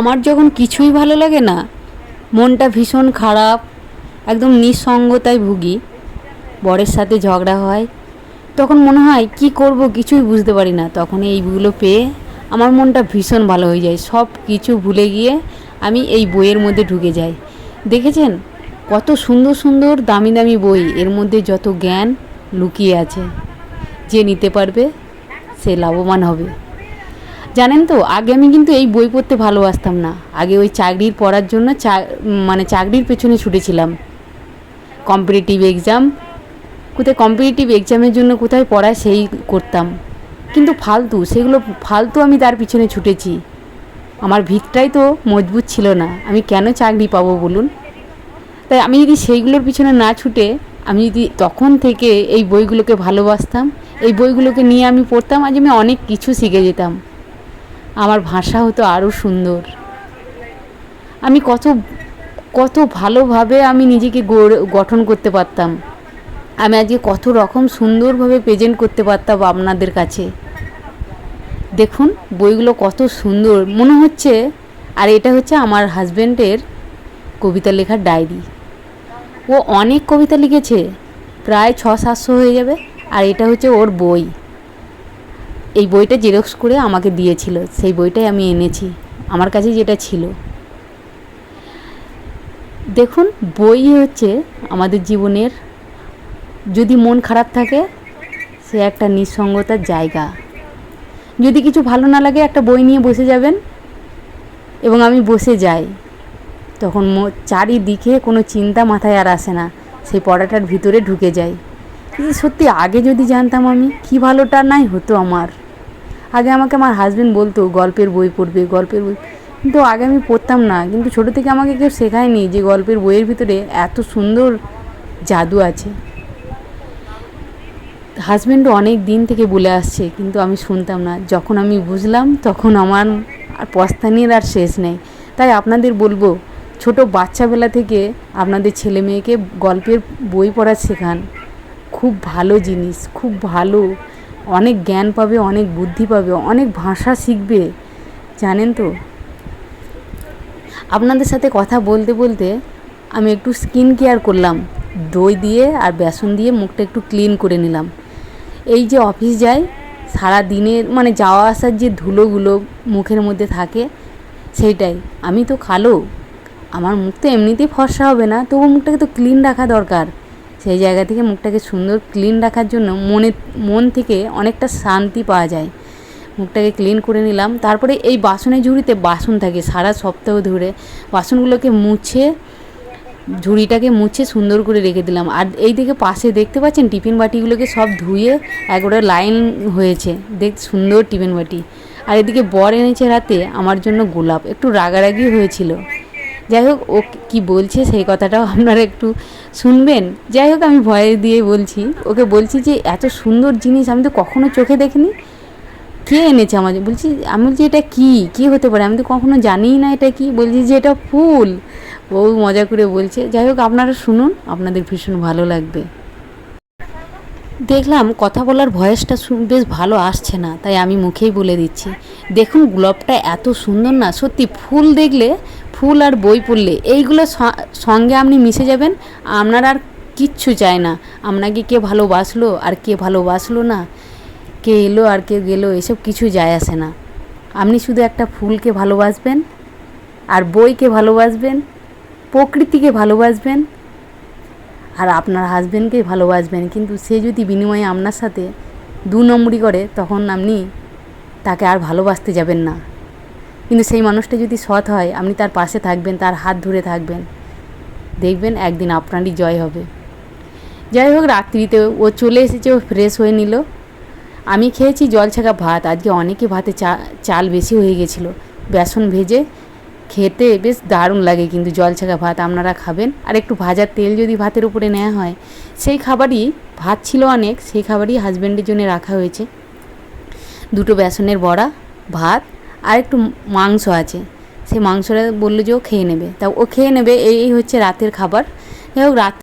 আমার যখন কিছুই ভালো লাগে না, মনটা ভীষণ খারাপ, একদম নিঃসঙ্গতায় ভুগি। বরের সাথে ঝগড়া হয়, তখন মনে হয় কি করব কিছুই বুঝতে পারি না। তখন এইগুলো পেয়ে আমার মনটা ভীষণ ভালো হয়ে যায়। সব কিছু ভুলে গিয়ে আমি এই বইয়ের মধ্যে ঢুকে যাই। দেখেছেন? কত সুন্দর সুন্দর দামি দামি বই, এর মধ্যে যত জ্ঞান লুকিয়ে আছে। যে নিতে পারবে, সে লাভবান হবে। জানেন তো, আগে আমি কিন্তু এই বই পড়তে ভালোবাসতাম না। আগে ওই চাকরির পড়ার জন্য চা মানে চাকরির পেছনে ছুটেছিলাম। কম্পিটিটিভ এক্সাম কোথায় কম্পিটিটিভ এক্সামের জন্য কোথায় পড়ায় সেই করতাম। কিন্তু ফালতু, সেগুলো ফালতু আমি তার পিছনে ছুটেছি। আমার ভিতটাই তো মজবুত ছিল না, আমি কেন চাকরি পাবো বলুন? তাই আমি যদি সেইগুলোর পিছনে না ছুটে, আমি যদি তখন থেকে এই বইগুলোকে ভালোবাসতাম, এই বইগুলোকে নিয়ে আমি পড়তাম, আজ আমি অনেক কিছু শিখে যেতাম। আমার ভাষা হতো আরও সুন্দর। আমি কত কত ভালোভাবে আমি নিজেকে গঠন করতে পারতাম। আমি আজকে কত রকম সুন্দরভাবে প্রেজেন্ট করতে পারতাম আপনাদের কাছে। দেখুন, বইগুলো কত সুন্দর। মনে হচ্ছে, আর এটা হচ্ছে আমার হাজব্যান্ডের কবিতা লেখার ডায়েরি। ও অনেক কবিতা লিখেছে, প্রায় ছ সাতশো হয়ে যাবে, আর এটা হচ্ছে ওর বই। এই বইটা জেরক্স করে আমাকে দিয়েছিল, সেই বইটাই আমি এনেছি, আমার কাছে যেটা ছিল। দেখুন, বই হচ্ছে আমাদের জীবনের, যদি মন খারাপ থাকে, সে একটা নিঃসঙ্গতার জায়গা। যদি কিছু ভালো না লাগে, একটা বই নিয়ে বসে যাবেন, এবং আমি বসে যাই, তখন চারিদিকে কোনো চিন্তা মাথায় আর আসে না, সেই পড়াটার ভিতরে ঢুকে যাই। সত্যি, আগে যদি জানতাম আমি, কি ভালোটা নাই হতো আমার। আগে আমাকে আমার হাজবেন্ড বলতো, গল্পের বই পড়বে, গল্পের বই। কিন্তু আগে আমি পড়তাম না। কিন্তু ছোটো থেকে আমাকে কেউ শেখায়নি যে গল্পের বইয়ের ভিতরে এত সুন্দর জাদু আছে। হাজব্যান্ডও অনেক দিন থেকে বলে আসছে, কিন্তু আমি শুনতাম না। যখন আমি বুঝলাম, তখন আমার আর পস্তানির আর শেষ নেই। তাই আপনাদের বলব, ছোট বাচ্চাবেলা থেকে আপনাদের ছেলে মেয়েকে গল্পের বই পড়া শেখান। খুব ভালো জিনিস, খুব ভালো অনেক জ্ঞান পাবে, অনেক বুদ্ধি পাবে, অনেক ভাষা শিখবে, জানেন তো? আপনাদের সাথে কথা বলতে বলতে আমি একটু স্কিন কেয়ার করলাম, দই দিয়ে আর বেসন দিয়ে মুখটা একটু ক্লিন করে নিলাম। এই যে অফিস যাই, সারা দিনের মানে যাওয়া আসার যে ধুলোগুলো মুখের মধ্যে থাকে, সেইটাই। আমি তো কালো আমার মুখ তো এমনিতেই ফর্সা হবে না, তবু মুখটাকে তো ক্লিন রাখা দরকার। সেই জায়গা থেকে মুখটাকে সুন্দর ক্লিন রাখার জন্য মনে, মন থেকে অনেকটা শান্তি পাওয়া যায়। মুখটাকে ক্লিন করে নিলাম। তারপরে এই বাসনের ঝুড়িতে বাসন থাকে সারা সপ্তাহ ধরে। বাসনগুলোকে মুছে, ঝুড়িটাকে মুছে সুন্দর করে রেখে দিলাম। আর এই দিকে পাশে দেখতে পাচ্ছেন টিফিন বাটিগুলোকে সব ধুয়ে একবারে লাইন হয়েছে। দেখ, সুন্দর টিফিন বাটি। আর এদিকে বর এনেছে রাতে, আমার জন্য গোলাপ। একটু রাগারাগি হয়েছিল। যাই হোক, ও কি বলছে সেই কথাটাও আপনারা একটু শুনবেন। যাই হোক, আমি ভয় দিয়ে বলছি, ওকে বলছি যে, এত সুন্দর জিনিস, আমি তো কখনো চোখে দেখিনি। কে এনেছে আমার বলছি, আমি বলছি, এটা কি? কি হতে পারে? আমি তো কখনো জানিই না এটা কি। বলছি যে, এটা ফুল। ও মজা করে বলছে, যাই হোক, আপনারা শুনুন, আপনাদের ভীষণ ভালো লাগবে। দেখলাম কথা বলার ভয়েসটা বেশ ভালো আসছে না, তাই আমি মুখেই বলে দিচ্ছি। দেখুন, গোলাপটা এত সুন্দর না, সত্যি ফুল দেখলে ফুল আর বই পড়লে এইগুলো সঙ্গে আপনি মিশে যাবেন। আপনার আর কিচ্ছু চায় না। আপনাকে কে ভালোবাসলো? আর কে ভালোবাসলো না? কে এলো আর কে গেলো? এসব কিছু যায় আসে না। আপনি শুধু একটা ফুলকে ভালোবাসবেন, আর বইকে ভালোবাসবেন, প্রকৃতিকে ভালোবাসবেন, আর আপনার হাজবেন্ডকে ভালোবাসবেন। কিন্তু সে যদি বিনিময়ে আপনার সাথে দু নম্বরই করে, তখন আপনি তাকে আর ভালোবাসতে যাবেন না। কিন্তু সেই মানুষটা যদি সৎ হয়, আপনি তার পাশে থাকবেন, তার হাত ধরে থাকবেন। দেখবেন একদিন আপনারই জয় হবে। যাই হোক, রাত্রিতে ও চলে এসেছে, ও ফ্রেশ হয়ে নিল। আমি খেয়েছি জল ছাকা ভাত, আজকে অনেকে ভাতে চা, চাল বেশি হয়ে গেছিল। বেসন ভেজে খেতে বেশ দারুণ লাগে কিন্তু জল ছাকা ভাত, আপনারা খাবেন। আর একটু ভাজার তেল যদি ভাতের উপরে নেওয়া হয়, সেই খাবারই ভাত ছিল অনেক, সেই খাবারই হাজব্যান্ডের জন্য রাখা হয়েছে। দুটো বেসনের বড়া, ভাত আর একটু মাংস আছে। সেই মাংসটা বলল যে ও খেয়ে নেবে। তা ও খেয়ে নেবে এই হচ্ছে রাতের খাবার। যাই হোক, রাত